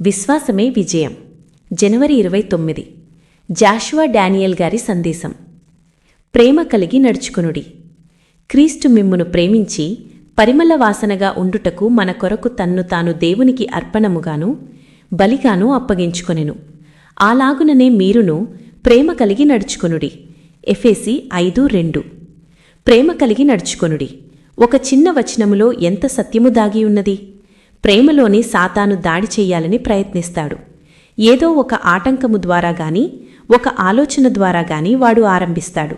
విశ్వాసమే విజయం. జనవరి ఇరవై తొమ్మిది. జాషువా డానియల్ గారి సందేశం. ప్రేమ కలిగి నడుచుకునుడి. క్రీస్తు మిమ్మును ప్రేమించి పరిమళ వాసనగా ఉండుటకు మన కొరకు తన్ను తాను దేవునికి అర్పణముగాను బలిగాను అప్పగించుకొనెను. అలాగుననే మీరును ప్రేమ కలిగి నడుచుకొనుడి. ఎఫేసి ఐదు రెండు. ప్రేమ కలిగి నడుచుకొనుడి. ఒక చిన్న వచనములో ఎంత సత్యము దాగి ఉన్నది? ప్రేమలోని సాతాను దాడి చేయాలని ప్రయత్నిస్తాడు. ఏదో ఒక ఆటంకము ద్వారా గాని ఒక ఆలోచన ద్వారా గాని వాడు ఆరంభిస్తాడు.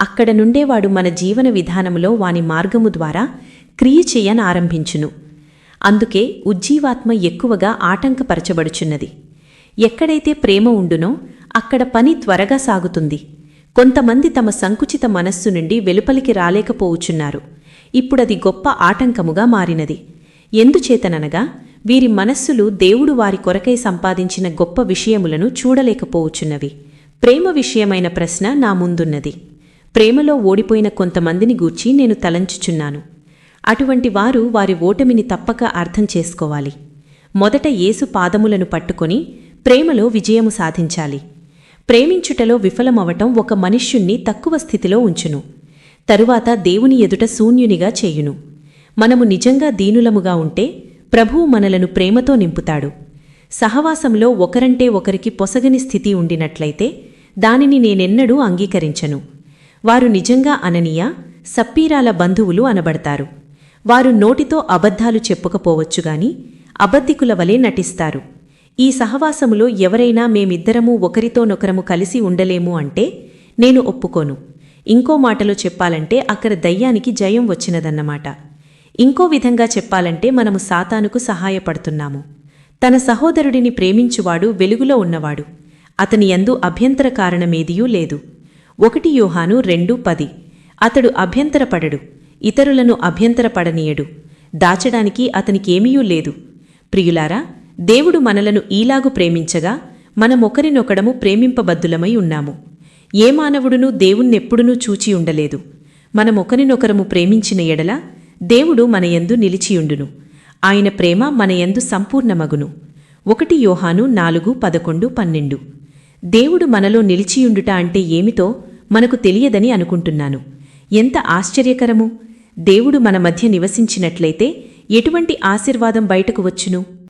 అక్కడ నుండే వాడు మన జీవన విధానములో వాని మార్గము ద్వారా క్రియ చేయన్ ఆరంభించును. అందుకే ఉజ్జీవాత్మ ఎక్కువగా ఆటంకపరచబడుచున్నది. ఎక్కడైతే ప్రేమ ఉండునో అక్కడ పని త్వరగా సాగుతుంది. కొంతమంది తమ సంకుచిత మనస్సు నుండి వెలుపలికి రాలేకపోవుచున్నారు. ఇప్పుడది గొప్ప ఆటంకముగా మారినది. ఎందుచేతననగా వీరి మనస్సులు దేవుడు వారి కొరకై సంపాదించిన గొప్ప విషయములను చూడలేకపోవచ్చున్నవి. ప్రేమ విషయమైన ప్రశ్న నా ముందున్నది. ప్రేమలో ఓడిపోయిన కొంతమందిని గూర్చి నేను తలంచుచున్నాను. అటువంటి వారు వారి ఓటమిని తప్పక అర్థం చేసుకోవాలి. మొదట యేసు పాదములను పట్టుకొని ప్రేమలో విజయము సాధించాలి. ప్రేమించుటలో విఫలమవటం ఒక మనుష్యుణ్ణి తక్కువ స్థితిలో ఉంచును. తరువాత దేవుని ఎదుట శూన్యునిగా చేయును. మనము నిజంగా దీనులముగా ఉంటే ప్రభువు మనలను ప్రేమతో నింపుతాడు. సహవాసంలో ఒకరంటే ఒకరికి పొసగని స్థితి ఉండినట్లయితే దానిని నేనెన్నడూ అంగీకరించను. వారు నిజంగా అననీయ సప్పీరాల బంధువులు అనబడతారు. వారు నోటితో అబద్ధాలు చెప్పుకపోవచ్చుగాని అబద్ధికుల వలె నటిస్తారు. ఈ సహవాసములో ఎవరైనా మేమిద్దరము ఒకరితోనొకరము కలిసి ఉండలేము అంటే నేను ఒప్పుకోను. ఇంకో మాటలో చెప్పాలంటే అక్కడ దయ్యానికి జయం వచ్చినదన్నమాట. ఇంకో విధంగా చెప్పాలంటే మనము సాతానుకు సహాయపడుతున్నాము. తన సహోదరుడిని ప్రేమించువాడు వెలుగులో ఉన్నవాడు. అతని యందు అభ్యంతర కారణమేదియూ లేదు. ఒకటి యోహాను రెండు పది. అతడు అభ్యంతరపడడు. ఇతరులను అభ్యంతరపడనీయడు. దాచడానికి అతనికేమీయూ లేదు. ప్రియులారా దేవుడు మనలను ఈలాగు ప్రేమించగా మనమొకరినొకడము ప్రేమింపబద్దులమై ఉన్నాము. ఏ మానవుడునూ దేవుణ్ణెప్పుడునూ చూచి ఉండలేదు. మనమొకరినొకరము ప్రేమించిన ఎడల దేవుడు మన యందు నిలిచియుండును. ఆయన ప్రేమ మన మనయందు సంపూర్ణమగును. ఒకటి యోహాను నాలుగు పదకొండు పన్నెండు. దేవుడు మనలో నిలిచియుండుట అంటే ఏమితో మనకు తెలియదని అనుకుంటున్నాను. ఎంత ఆశ్చర్యకరము! దేవుడు మన మధ్య నివసించినట్లయితే ఎటువంటి ఆశీర్వాదం బయటకు వచ్చును?